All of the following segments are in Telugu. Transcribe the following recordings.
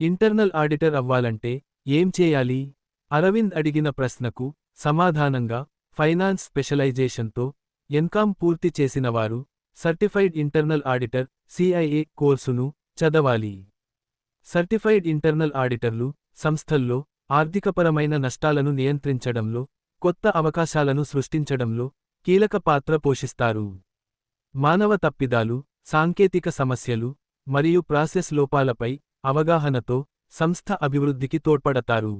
ఇంటర్నల్ ఆడిటర్ అవ్వాలంటే ఏం చేయాలి? అరవింద్ అడిగిన ప్రశ్నకు సమాధానంగా ఫైనాన్స్ స్పెషలైజేషన్తో ఎన్కామ్ పూర్తి చేసినవారు సర్టిఫైడ్ ఇంటర్నల్ ఆడిటర్ సిఐఏ కోర్సును చదవాలి. సర్టిఫైడ్ ఇంటర్నల్ ఆడిటర్లు సంస్థల్లో ఆర్థికపరమైన నష్టాలను నియంత్రించడంలో కొత్త అవకాశాలను సృష్టించడంలో కీలక పాత్ర పోషిస్తారు. మానవ తప్పిదాలు సాంకేతిక సమస్యలు మరియు ప్రాసెస్ లోపాలపై అవగాహనతో సంస్థ అభివృద్ధికి తోడ్పడతారు.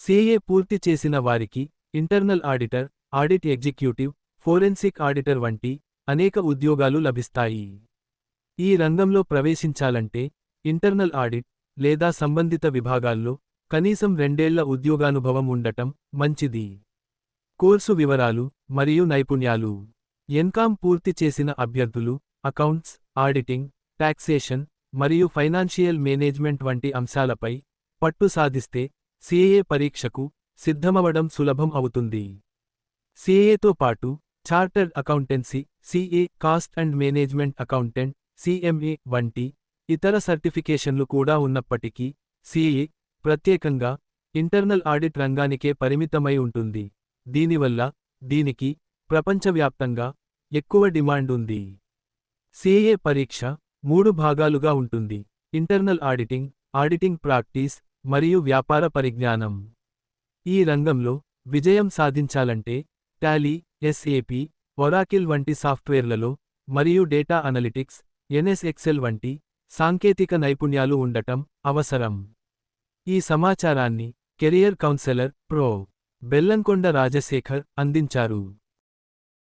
సిఏ పూర్తి చేసిన వారికి internal auditor audit executive forensic auditor వంటి అనేక ఉద్యోగాలు లభిస్తాయి. ఈ రంగంలో ప్రవేశించాలంటే ఇంటర్నల్ ఆడిట్ లేదా సంబంధిత విభాగాల్లో కనీసం రెండేళ్ళ ఉద్యోగానుభవం ఉండటం మంచిది. కోర్సు వివరాలు మరియు నైపుణ్యాలు. ఎన్కామ్ పూర్తి చేసిన అభ్యర్థులు అకౌంట్స్ ఆడిటింగ్ టాక్సేషన్ మరియు ఫైనాన్షియల్ మేనేజ్మెంట్ వంటి అంశాలపై పట్టు సాధిస్తే సిఏఏ పరీక్షకు సిద్ధమవడం సులభం అవుతుంది. సిఏతో పాటు chartered accountancy CA cost and management accountant CMA వంటి ఇతర సర్టిఫికేషన్లు కూడా ఉన్నప్పటికీ సిఏ ప్రత్యేకంగా ఇంటర్నల్ ఆడిట్ రంగానికే పరిమితమై ఉంటుంది. దీనివల్ల దీనికి ప్రపంచవ్యాప్తంగా ఎక్కువ డిమాండ్ ఉంది. సిఏ పరీక్ష మూడు భాగాలుగా ఉంటుంది. ఇంటర్నల్ ఆడిటింగ్ ఆడిటింగ్ ప్రాక్టీస్ మరియు వ్యాపార పరిజ్ఞానం. ఈ రంగంలో విజయం సాధించాలంటే టాలీ ఎస్ఏపి ఒరాకిల్ వంటి సాఫ్ట్వేర్లలో మరియు డేటా అనలిటిక్స్ ఎన్ఎస్ఎక్సెల్ వంటి సాంకేతిక నైపుణ్యాలు ఉండటం అవసరం. ఈ సమాచారాన్ని career counsellor prof. Bellamkonda Rajasekhar అందించారు.